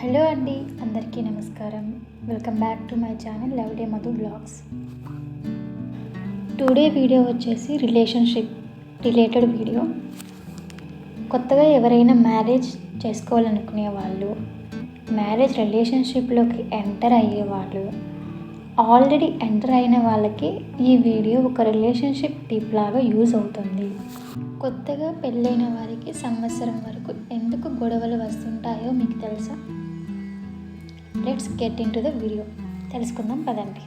Hello అండి అందరికీ నమస్కారం. Welcome back to my channel love day Madhu vlogs today video వచ్చేసి రిలేషన్షిప్ రిలేటెడ్ వీడియో కొత్తగా ఎవరైనా మ్యారేజ్ చేసుకోవాలనుకునే వాళ్ళు మ్యారేజ్ రిలేషన్షిప్లోకి ఎంటర్ అయ్యే వాళ్ళు ఆల్రెడీ ఎంటర్ అయిన వాళ్ళకి ఈ వీడియో ఒక రిలేషన్షిప్ టిప్ లాగా యూజ్ అవుతుంది. కొత్తగా పెళ్ళైన వారికి సంవత్సరం వరకు ఎందుకు గొడవలు వస్తుంటాయో మీకు తెలుసా? Let's get into the video తెలుసుకుందాం పదండి.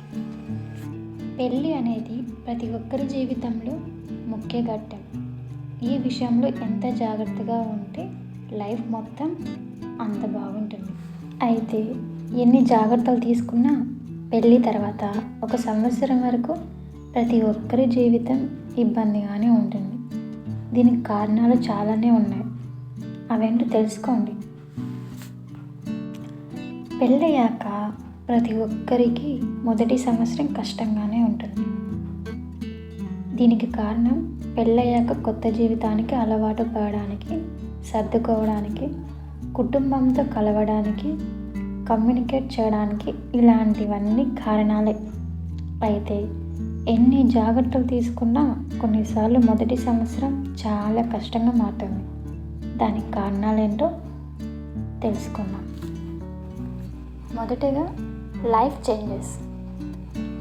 పెళ్ళి అనేది ప్రతి ఒక్కరి జీవితంలో ముఖ్య ఘట్టం. ఈ విషయంలో ఎంత జాగ్రత్తగా ఉంటే లైఫ్ మొత్తం అంత బాగుంటుంది. అయితే ఎన్ని జాగ్రత్తలు తీసుకున్నా పెళ్ళి తర్వాత ఒక సంవత్సరం వరకు ప్రతి ఒక్కరి జీవితం ఇబ్బందిగానే ఉంటుంది. దీనికి కారణాలు చాలానే ఉన్నాయి. అవేంటో తెలుసుకోండి. పెళ్ళయ్యాక ప్రతి ఒక్కరికి మొదటి సంవత్సరం కష్టంగానే ఉంటుంది. దీనికి కారణం పెళ్ళయ్యాక కొత్త జీవితానికి అలవాటు పడడానికి సర్దుకోవడానికి కుటుంబంతో కలవడానికి కమ్యూనికేట్ చేయడానికి ఇలాంటివన్నీ కారణాలే. అయితే ఎన్ని జాగ్రత్తలు తీసుకున్నా కొన్నిసార్లు మొదటి సంవత్సరం చాలా కష్టంగా మారుతుంది. దానికి కారణాలేంటో తెలుసుకుందాం. మొదటగా లైఫ్ చేంజెస్.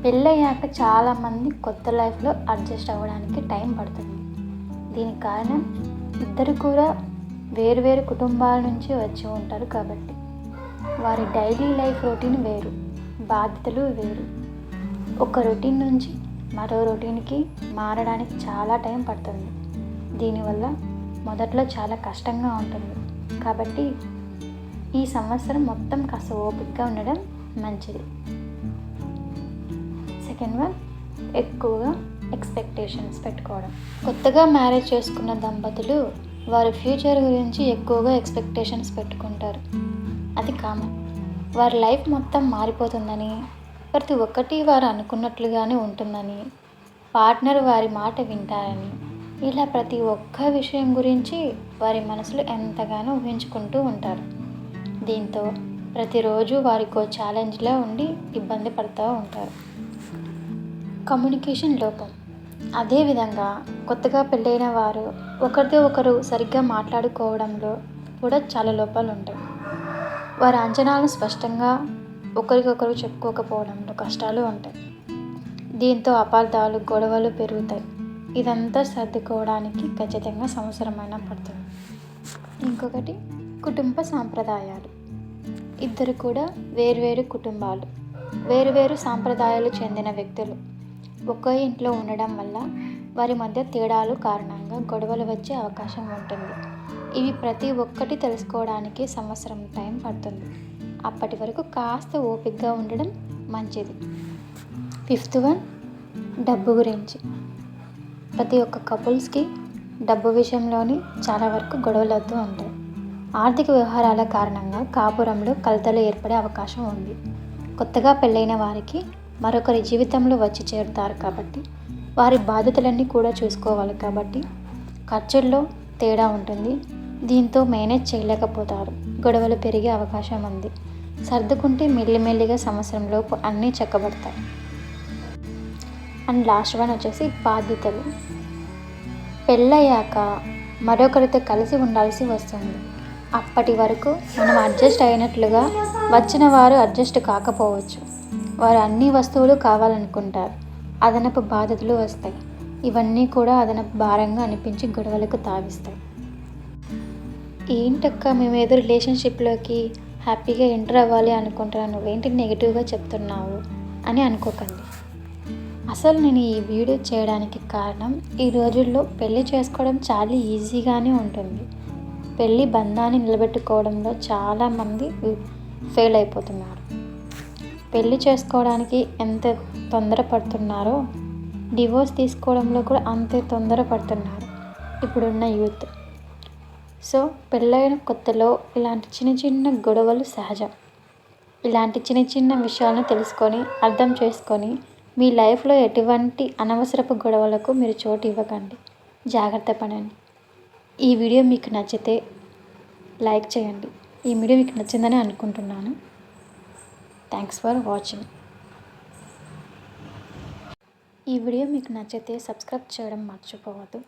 పెళ్ళయ్యాక చాలామంది కొత్త లైఫ్లో అడ్జస్ట్ అవ్వడానికి టైం పడుతుంది. దీనికి కారణం ఇద్దరు కూడా వేరువేరు కుటుంబాల నుంచి వచ్చి ఉంటారు కాబట్టి. వారి డైలీ లైఫ్ రొటీన్ వేరు బాధ్యతలు వేరు. ఒక రొటీన్ నుంచి మరో రొటీన్కి మారడానికి చాలా టైం పడుతుంది. దీనివల్ల మొదట్లో చాలా కష్టంగా ఉంటుంది. కాబట్టి ఈ సంవత్సరం మొత్తం కాస్త ఓపిక్గా ఉండడం మంచిది. సెకండ్ వన్ ఎక్కువగా ఎక్స్పెక్టేషన్స్ పెట్టుకోవడం. కొత్తగా మ్యారేజ్ చేసుకున్న దంపతులు వారి ఫ్యూచర్ గురించి ఎక్కువగా ఎక్స్పెక్టేషన్స్ పెట్టుకుంటారు. అది కామన్. వారి లైఫ్ మొత్తం మారిపోతుందని ప్రతి ఒక్కటి వారు అనుకున్నట్లుగానే ఉంటుందని పార్ట్నర్ వారి మాట వింటారని ఇలా ప్రతి ఒక్క విషయం గురించి వారి మనసులో ఎంతగానో ఊహించుకుంటూ ఉంటారు. దీంతో ప్రతిరోజు వారికో ఛాలెంజ్లా ఉండి ఇబ్బంది పడుతూ ఉంటారు. కమ్యూనికేషన్ లోపం. అదేవిధంగా కొత్తగా పెళ్ళైన వారు ఒకరితో ఒకరు సరిగ్గా మాట్లాడుకోవడంలో కూడా చాలా లోపాలు ఉంటాయి. వారి అంచనాలను స్పష్టంగా ఒకరికొకరు చెప్పుకోకపోవడంలో కష్టాలు ఉంటాయి. దీంతో అపార్థాలు గొడవలు పెరుగుతాయి. ఇదంతా సర్దుకోవడానికి ఖచ్చితంగా సంవత్సరమైన పడుతుంది. ఇంకొకటి కుటుంబ సాంప్రదాయాలు. ఇద్దరు కూడా వేరువేరు కుటుంబాలు. వేరువేరు సాంప్రదాయాలు చెందిన వ్యక్తులు. ఒకే ఇంట్లో ఉండడం వల్ల వారి మధ్య తేడాలు కారణంగా గొడవలు వచ్చే అవకాశం ఉంటుంది. ఇవి ప్రతి ఒక్కటి తెలుసుకోవడానికి సంవత్సరం టైం పడుతుంది. అప్పటి వరకు కాస్త ఓపికగా ఉండడం మంచిది. ఫిఫ్త్ వన్ డబ్బు గురించి. ప్రతి ఒక్క కపుల్స్కి డబ్బు విషయంలోని చాలా వరకు గొడవలు అవుతూ ఉంటాయి. ఆర్థిక వ్యవహారాల కారణంగా కాపురంలో కలతలు ఏర్పడే అవకాశం ఉంది. కొత్తగా పెళ్ళైన వారికి మరొకరి జీవితంలో వచ్చి చేరుతారు కాబట్టి వారి బాధ్యతలన్నీ కూడా చూసుకోవాలి కాబట్టి ఖర్చుల్లో తేడా ఉంటుంది. దీంతో మేనేజ్ చేయలేకపోతారు. గొడవలు పెరిగే అవకాశం ఉంది. సర్దుకుంటే మెల్లిమెల్లిగా సంవత్సరంలోపు అన్నీ చెక్కబడతాయి. అండ్ లాస్ట్ వన్ వచ్చేసి బాధ్యతలు. పెళ్ళయ్యాక మరొకరితో కలిసి ఉండాల్సి వస్తుంది. అప్పటి వరకు మనం అడ్జస్ట్ అయినట్లుగా వచ్చిన వారు అడ్జస్ట్ కాకపోవచ్చు. వారు అన్ని వస్తువులు కావాలనుకుంటారు. అదనపు బాధ్యతలు వస్తాయి. ఇవన్నీ కూడా అదనపు భారంగా అనిపించి గొడవలకు తావిస్తాయి. ఏంటక్క మేము ఏదో రిలేషన్షిప్లోకి హ్యాపీగా ఎంటర్ అవ్వాలి అనుకుంటున్నాను నువ్వేంటి నెగిటివ్గా చెప్తున్నావు అని అనుకోకండి. అసలు నేను ఈ వీడియో చేయడానికి కారణం ఈ రోజుల్లో పెళ్ళి చేసుకోవడం చాలా ఈజీగానే ఉంటుంది. పెళ్ళి బంధాన్ని నిలబెట్టుకోవడంలో చాలామంది ఫెయిల్ అయిపోతున్నారు. పెళ్ళి చేసుకోవడానికి ఎంత తొందరపడుతున్నారో డివోర్స్ తీసుకోవడంలో కూడా అంతే తొందరపడుతున్నారు ఇప్పుడున్న యూత్. సో పెళ్ళైన కొత్తలో ఇలాంటి చిన్న చిన్న గొడవలు సహజం. ఇలాంటి చిన్న చిన్న విషయాలను తెలుసుకొని అర్థం చేసుకొని మీ లైఫ్లో ఎటువంటి అనవసరపు గొడవలకు మీరు చోటు ఇవ్వకండి. జాగ్రత్త పడండి. ఈ వీడియో మీకు నచ్చితే లైక్ చేయండి. ఈ వీడియో మీకు నచ్చిందని అనుకుంటున్నాను. థ్యాంక్స్ ఫర్ వాచింగ్ ఈ వీడియో మీకు నచ్చితే సబ్స్క్రైబ్ చేయడం మర్చిపోవద్దు.